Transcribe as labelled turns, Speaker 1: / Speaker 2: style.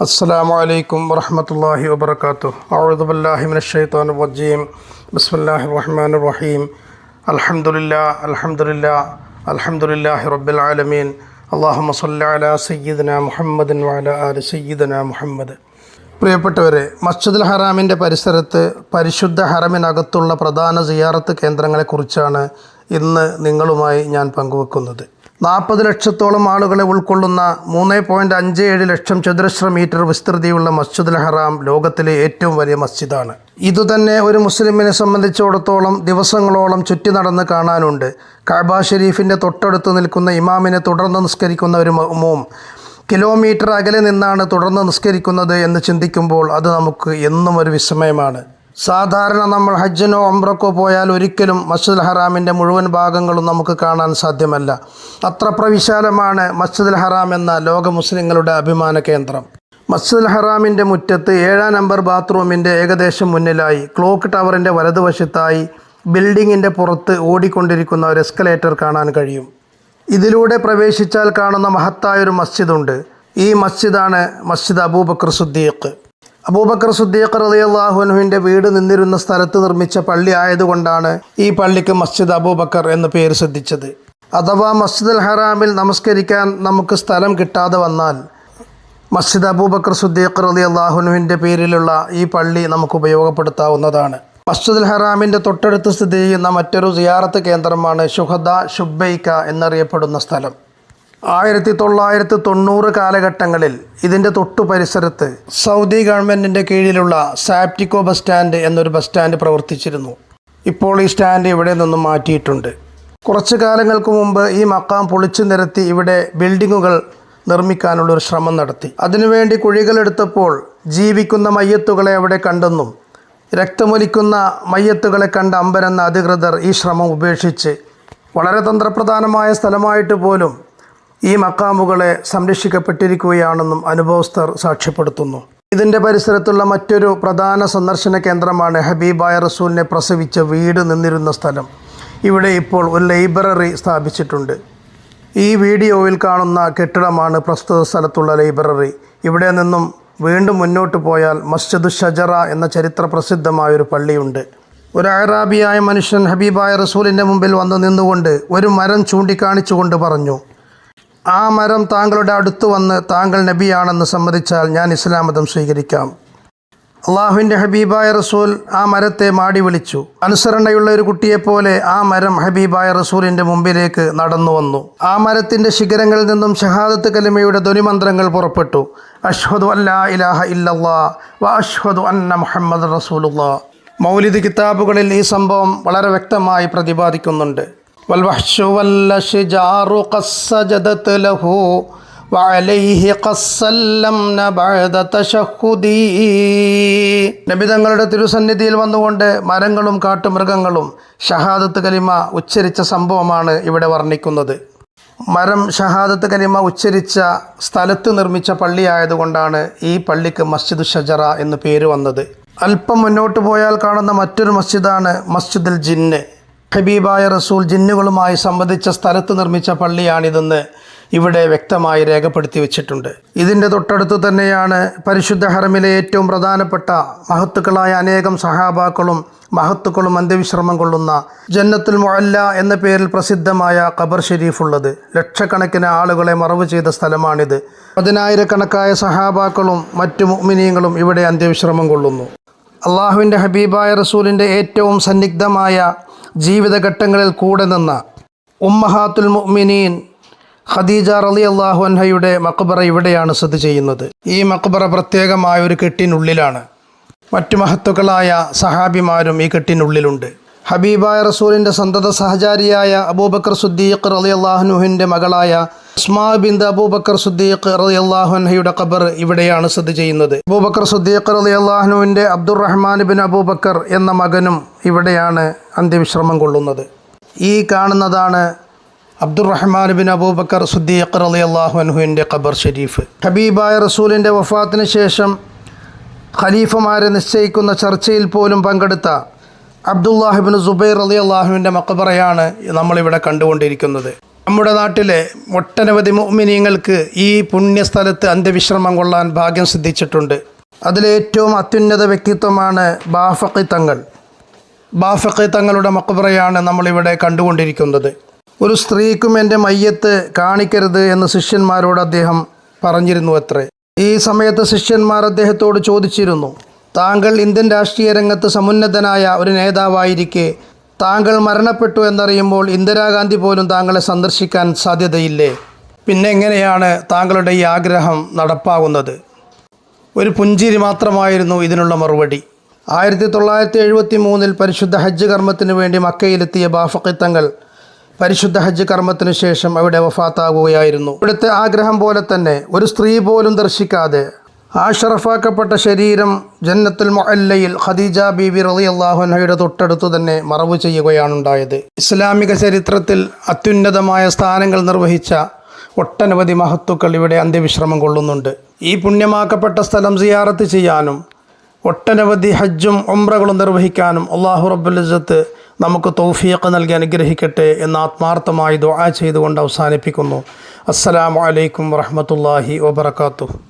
Speaker 1: السلام عليكم ورحمة الله وبركاته أعوذ بالله من الشيطان الرجيم بسم الله الرحمن الرحيم الحمد لله الحمد لله الحمد لله رب العالمين اللهم صل على سيدنا محمد وعلى آل سيدنا محمد പ്രിയപ്പെട്ടവരെ മസ്ജിദുൽ ഹറാമിൻ്റെ പരിസരത്ത് പരിശുദ്ധ ഹറമിനകത്തുള്ള പ്രധാന സിയാറത്ത് കേന്ദ്രങ്ങളെക്കുറിച്ചാണ് ഇന്ന് നിങ്ങളുമായി ഞാൻ പങ്കുവെക്കുന്നത് നാൽപ്പത് ലക്ഷത്തോളം ആളുകളെ ഉൾക്കൊള്ളുന്ന മൂന്ന് പോയിന്റ് അഞ്ച് ഏഴ് ലക്ഷം ചതുരശ്ര മീറ്റർ വിസ്തൃതിയുള്ള മസ്ജിദുൽ ഹറാം ലോകത്തിലെ ഏറ്റവും വലിയ മസ്ജിദാണ്. ഇതുതന്നെ ഒരു മുസ്ലിമിനെ സംബന്ധിച്ചിടത്തോളം ദിവസങ്ങളോളം ചുറ്റി നടന്ന് കാണാനുണ്ട്. കഅബ ഷെരീഫിന്റെ തൊട്ടടുത്ത് നിൽക്കുന്ന ഇമാമിനെ തുടർന്ന് നിസ്കരിക്കുന്ന ഒരു മോം കിലോമീറ്റർ അകലെ നിന്നാണ് തുടർന്ന് നിസ്കരിക്കുന്നത് എന്ന് ചിന്തിക്കുമ്പോൾ അത് നമുക്ക് എന്നും ഒരു വിസ്മയമാണ്. സാധാരണ നമ്മൾ ഹജ്ജിനോ അമ്പ്രക്കോ പോയാൽ ഒരിക്കലും മസ്ജിദ് ഹറാമിന്റെ മുഴുവൻ ഭാഗങ്ങളും നമുക്ക് കാണാൻ സാധ്യമല്ല. അത്ര പ്രവിശാലമാണ് മസ്ജിദ് ഹറാം എന്ന ലോക മുസ്ലിങ്ങളുടെ അഭിമാന കേന്ദ്രം. മസ്ജിദ് ഹറാമിന്റെ മുറ്റത്ത് ഏഴാം നമ്പർ ബാത്റൂമിന്റെ ഏകദേശം മുന്നിലായി ക്ലോക്ക് ടവറിന്റെ വലതുവശത്തായി ബിൽഡിങ്ങിന്റെ പുറത്ത് ഓടിക്കൊണ്ടിരിക്കുന്ന ഒരു എസ്കലേറ്റർ കാണാൻ കഴിയും. ഇതിലൂടെ പ്രവേശിച്ചാൽ കാണുന്ന മഹത്തായൊരു മസ്ജിദുണ്ട്. ഈ മസ്ജിദാണ് മസ്ജിദ് അബൂബക്കർ സുദ്ദീഖ്. അബൂബക്കർ സുദ്ദീഖ് റളിയല്ലാഹുവിന്റെ വീട് നിന്നിരുന്ന സ്ഥലത്ത് നിർമ്മിച്ച പള്ളി ആയതുകൊണ്ടാണ് ഈ പള്ളിക്ക് മസ്ജിദ് അബൂബക്കർ എന്ന് പേര് ശ്രദ്ധിച്ചത്. അഥവാ മസ്ജിദുൽ ഹറാമിൽ നമസ്കരിക്കാൻ നമുക്ക് സ്ഥലം കിട്ടാതെ വന്നാൽ മസ്ജിദ് അബൂബക്കർ സുദ്ദീഖ് റലി അള്ളാഹുനുവിന്റെ പേരിലുള്ള ഈ പള്ളി നമുക്ക് ഉപയോഗപ്പെടുത്താവുന്നതാണ്. മസ്ജിദുൽ ഹറാമിന്റെ തൊട്ടടുത്ത് സ്ഥിതി ചെയ്യുന്ന മറ്റൊരു സിയാറത്ത് കേന്ദ്രമാണ് ഷുഹദ ഷുബൈക്ക എന്നറിയപ്പെടുന്ന സ്ഥലം. ആയിരത്തി തൊള്ളായിരത്തി തൊണ്ണൂറ് കാലഘട്ടങ്ങളിൽ ഇതിന്റെ തൊട്ടു പരിസരത്ത് സൗദി ഗവൺമെന്റിന്റെ കീഴിലുള്ള സാപ്റ്റിക്കോ ബസ് സ്റ്റാൻഡ് എന്നൊരു ബസ് സ്റ്റാൻഡ് പ്രവർത്തിച്ചിരുന്നു. ഇപ്പോൾ ഈ സ്റ്റാൻഡ് ഇവിടെ നിന്നും മാറ്റിയിട്ടുണ്ട്. കുറച്ചു കാലങ്ങൾക്ക് മുമ്പ് ഈ മക്കാം പൊളിച്ചു നിരത്തി ഇവിടെ ബിൽഡിങ്ങുകൾ നിർമ്മിക്കാനുള്ള ഒരു ശ്രമം നടത്തി. അതിനുവേണ്ടി കുഴികളെടുത്തപ്പോൾ ജീവിക്കുന്ന മയ്യത്തുകളെ അവിടെ കണ്ടെന്നും രക്തമൊലിക്കുന്ന മയ്യത്തുകളെ കണ്ട അമ്പരെന്ന അധികൃതർ ഈ ശ്രമം ഉപേക്ഷിച്ച് വളരെ തന്ത്രപ്രധാനമായ സ്ഥലമായിട്ട് പോലും ഈ മക്കാമുകളെ സംരക്ഷിക്കപ്പെട്ടിരിക്കുകയാണെന്നും അനുഭവസ്ഥർ സാക്ഷ്യപ്പെടുത്തുന്നു. ഇതിന്റെ പരിസരത്തുള്ള മറ്റൊരു പ്രധാന സന്ദർശന കേന്ദ്രമാണ് ഹബീബായ റസൂലിനെ പ്രസവിച്ച വീട് നിന്നിരുന്ന സ്ഥലം. ഇവിടെ ഇപ്പോൾ ഒരു ലൈബ്രറി സ്ഥാപിച്ചിട്ടുണ്ട്. ഈ വീഡിയോയിൽ കാണുന്ന കെട്ടിടമാണ് പ്രസ്തുത സ്ഥലത്തുള്ള ലൈബ്രറി. ഇവിടെ നിന്നും വീണ്ടും മുന്നോട്ട് പോയാൽ മസ്ജിദ് ഷജറ എന്ന ചരിത്ര പ്രസിദ്ധമായൊരു പള്ളിയുണ്ട്. ഒരു അറാബിയായ മനുഷ്യൻ ഹബീബായ റസൂലിന്റെ മുമ്പിൽ വന്ന് നിന്നുകൊണ്ട് ഒരു മരം ചൂണ്ടിക്കാണിച്ചുകൊണ്ട് പറഞ്ഞു ആ മരം താങ്കളുടെ അടുത്ത് വന്ന് താങ്കൾ നബിയാണെന്ന് സമ്മതിച്ചാൽ ഞാൻ ഇസ്ലാം മതം സ്വീകരിക്കാം. അള്ളാഹുവിന്റെ ഹബീബായ റസൂൽ ആ മരത്തെ മാടി വിളിച്ചു. അനുസരണയുള്ള ഒരു കുട്ടിയെപ്പോലെ ആ മരം ഹബീബായ റസൂലിന്റെ മുമ്പിലേക്ക് നടന്നു വന്നു. ആ മരത്തിന്റെ ശിഖരങ്ങളിൽ നിന്നും ഷഹാദത്ത് കലിമയുടെ ധ്വനിമന്ത്രങ്ങൾ പുറപ്പെട്ടു. അഷ്ഹദു അല്ലാ ഇലാഹ ഇല്ലല്ലാ വ അഷ്ഹദു അന്ന മുഹമ്മദ് റസൂലുല്ലാ മൗലിദ് കിതാബുകളിൽ ഈ സംഭവം വളരെ വ്യക്തമായി പ്രതിപാദിക്കുന്നുണ്ട്. والوحش والأشجار قد سجدت له وعليه قد سلمنا بعد تشهدي നബി തങ്ങളുടെ തിരുസന്നിധിയിൽ വന്നുകൊണ്ട് മരങ്ങളും കാട്ടുമൃഗങ്ങളും ഷഹാദത്ത് കലിമ ഉച്ചരിച്ച സംഭവമാണ് ഇവിടെ വർണ്ണിക്കുന്നത് മരം ഷഹാദത്ത് കലിമ ഉച്ചരിച്ച സ്ഥലത്ത് നിർമ്മിച്ച പള്ളിയായതുകൊണ്ടാണ് ഈ പള്ളിക്ക് മസ്ജിദ് ഷജറ എന്ന് പേര് വന്നത് അല്പം മുന്നോട്ട് പോയാൽ കാണുന്ന മറ്റൊരു മസ്ജിദാണ് മസ്ജിദുൽ ജിന്ന് ഹബീബായ റസൂൽ ജിന്നുകളുമായി സംബന്ധിച്ച സ്ഥലത്ത് നിർമ്മിച്ച പള്ളിയാണിതെന്ന് ഇവിടെ വ്യക്തമായി രേഖപ്പെടുത്തി വെച്ചിട്ടുണ്ട്. ഇതിന്റെ തൊട്ടടുത്ത് തന്നെയാണ് പരിശുദ്ധ ഹറമിലെ ഏറ്റവും പ്രധാനപ്പെട്ട മഹത്തുക്കളായ അനേകം സഹാബാക്കളും മഹത്തുക്കളും അന്ത്യവിശ്രമം കൊള്ളുന്ന ജന്നത്തുൽ മൊല്ല എന്ന പേരിൽ പ്രസിദ്ധമായ ഖബർ ഷെരീഫ് ഉള്ളത് ലക്ഷക്കണക്കിന് ആളുകളെ മറവ് ചെയ്ത സ്ഥലമാണിത്. പതിനായിരക്കണക്കായ സഹാബാക്കളും മറ്റു മുഅ്മിനീങ്ങളും ഇവിടെ അന്ത്യവിശ്രമം കൊള്ളുന്നു. അള്ളാഹുവിന്റെ ഹബീബായ റസൂലിന്റെ ഏറ്റവും സന്നിഗ്ധമായ ജീവിതഘട്ടങ്ങളിൽ കൂടെ നിന്ന ഉമ്മഹാത്തുൽ മുഅ്മിനീൻ ഖദീജ റലി അള്ളാഹു അൻഹയുടെ മക്ബറ ഇവിടെയാണ് സ്ഥിതി ചെയ്യുന്നത്. ഈ മക്ബറ പ്രത്യേകമായ ഒരു കെട്ടിനുള്ളിലാണ്. മറ്റു മഹത്തുക്കളായ സഹാബിമാരും ഈ കെട്ടിനുള്ളിലുണ്ട്. ഹബീബായ റസൂലിന്റെ സന്തത സഹചാരിയായ അബൂബക്കർ സുദ്ദീഖ് റലി അള്ളാഹുനുഹിന്റെ മകളായ ഉസ്മാ ബിന്ദ് അബൂബക്കർ സുദ്ദീഖ് റലി അള്ളാഹുൻഹയുടെ ഖബർ ഇവിടെയാണ് സ്ഥിതി ചെയ്യുന്നത്. അബൂബക്കർ സുദ്ദീഖ് റലി അള്ളാഹുനുവിന്റെ അബ്ദുറഹ്മാൻ ബിൻ അബൂബക്കർ എന്ന മകനും ഇവിടെയാണ് അന്ത്യവിശ്രമം കൊള്ളുന്നത്. ഈ കാണുന്നതാണ് അബ്ദുറഹ്മാൻ ബിൻ അബൂബക്കർ സുദ്ദീഖ് റലി അള്ളാഹുൻഹുവിന്റെ ഖബർ ഷെരീഫ് ഹബീബായ റസൂലിന്റെ വഫാത്തിന് ശേഷം ഖലീഫമാരെ നിശ്ചയിക്കുന്ന ചർച്ചയിൽ പോലും പങ്കെടുത്ത അബ്ദുല്ലാഹിബിൻ സുബൈർ അലി അള്ളാഹുവിന്റെ മക്കബറയാണ് നമ്മളിവിടെ കണ്ടുകൊണ്ടിരിക്കുന്നത്. നമ്മുടെ നാട്ടിലെ ഒട്ടനവധി മോമിനിയങ്ങൾക്ക് ഈ പുണ്യസ്ഥലത്ത് അന്ത്യവിശ്രമം കൊള്ളാൻ ഭാഗ്യം സിദ്ധിച്ചിട്ടുണ്ട്. അതിലേറ്റവും അത്യുന്നത വ്യക്തിത്വമാണ് ബാഫക്കി തങ്ങൾ. ബാഫക്കി തങ്ങളുടെ മക്കബറയാണ് നമ്മളിവിടെ കണ്ടുകൊണ്ടിരിക്കുന്നത്. ഒരു സ്ത്രീക്കും എന്റെ മയ്യത്ത് കാണിക്കരുത് എന്ന് ശിഷ്യന്മാരോട് അദ്ദേഹം പറഞ്ഞിരുന്നു അത്രേ. ഈ സമയത്ത് ശിഷ്യന്മാർ അദ്ദേഹത്തോട് ചോദിച്ചിരുന്നു താങ്കൾ ഇന്ത്യൻ രാഷ്ട്രീയ രംഗത്ത് സമുന്നതനായ ഒരു നേതാവായിരിക്കെ. താങ്കൾ മരണപ്പെട്ടു എന്നറിയുമ്പോൾ ഇന്ദിരാഗാന്ധി പോലും താങ്കളെ സന്ദർശിക്കാൻ സാധ്യതയില്ലേ? പിന്നെ എങ്ങനെയാണ് താങ്കളുടെ ഈ ആഗ്രഹം നടപ്പാകുന്നത്? ഒരു പുഞ്ചിരി മാത്രമായിരുന്നു ഇതിനുള്ള മറുപടി. ആയിരത്തി തൊള്ളായിരത്തി എഴുപത്തി മൂന്നിൽ പരിശുദ്ധ ഹജ്ജ് കർമ്മത്തിന് വേണ്ടി മക്കയിലെത്തിയ ബാഫക്കിത്തങ്ങൾ പരിശുദ്ധ ഹജ്ജ് കർമ്മത്തിനു ശേഷം അവിടെ വഫാത്താകുകയായിരുന്നു. ഇവിടുത്തെ ആഗ്രഹം പോലെ തന്നെ ഒരു സ്ത്രീ പോലും ദർശിക്കാതെ ആ ഷറഫാക്കപ്പെട്ട ശരീരം ജന്നത്തുൽ മൊല്ലയിൽ ഖദീജ ബീബി റളി അള്ളാഹുനഹയുടെ തൊട്ടടുത്തു തന്നെ മറവ് ചെയ്യുകയാണുണ്ടായത്. ഇസ്ലാമിക ചരിത്രത്തിൽ അത്യുന്നതമായ സ്ഥാനങ്ങൾ നിർവഹിച്ച ഒട്ടനവധി മഹത്തുക്കൾ ഇവിടെ അന്ത്യവിശ്രമം കൊള്ളുന്നുണ്ട്. ഈ പുണ്യമാക്കപ്പെട്ട സ്ഥലം സിയാറത്ത് ചെയ്യാനും ഒട്ടനവധി ഹജ്ജും ഒമ്രകളും നിർവഹിക്കാനും അള്ളാഹു റബ്ബുലിസത്ത് നമുക്ക് തൗഫീഖ് നൽകി അനുഗ്രഹിക്കട്ടെ എന്ന് ആത്മാർത്ഥമായി ദുആ ചെയ്തുകൊണ്ട് അവസാനിപ്പിക്കുന്നു. അസ്സലാമു അലൈക്കും വറഹ്മത്തുള്ളാഹി വബറകാതുഹു.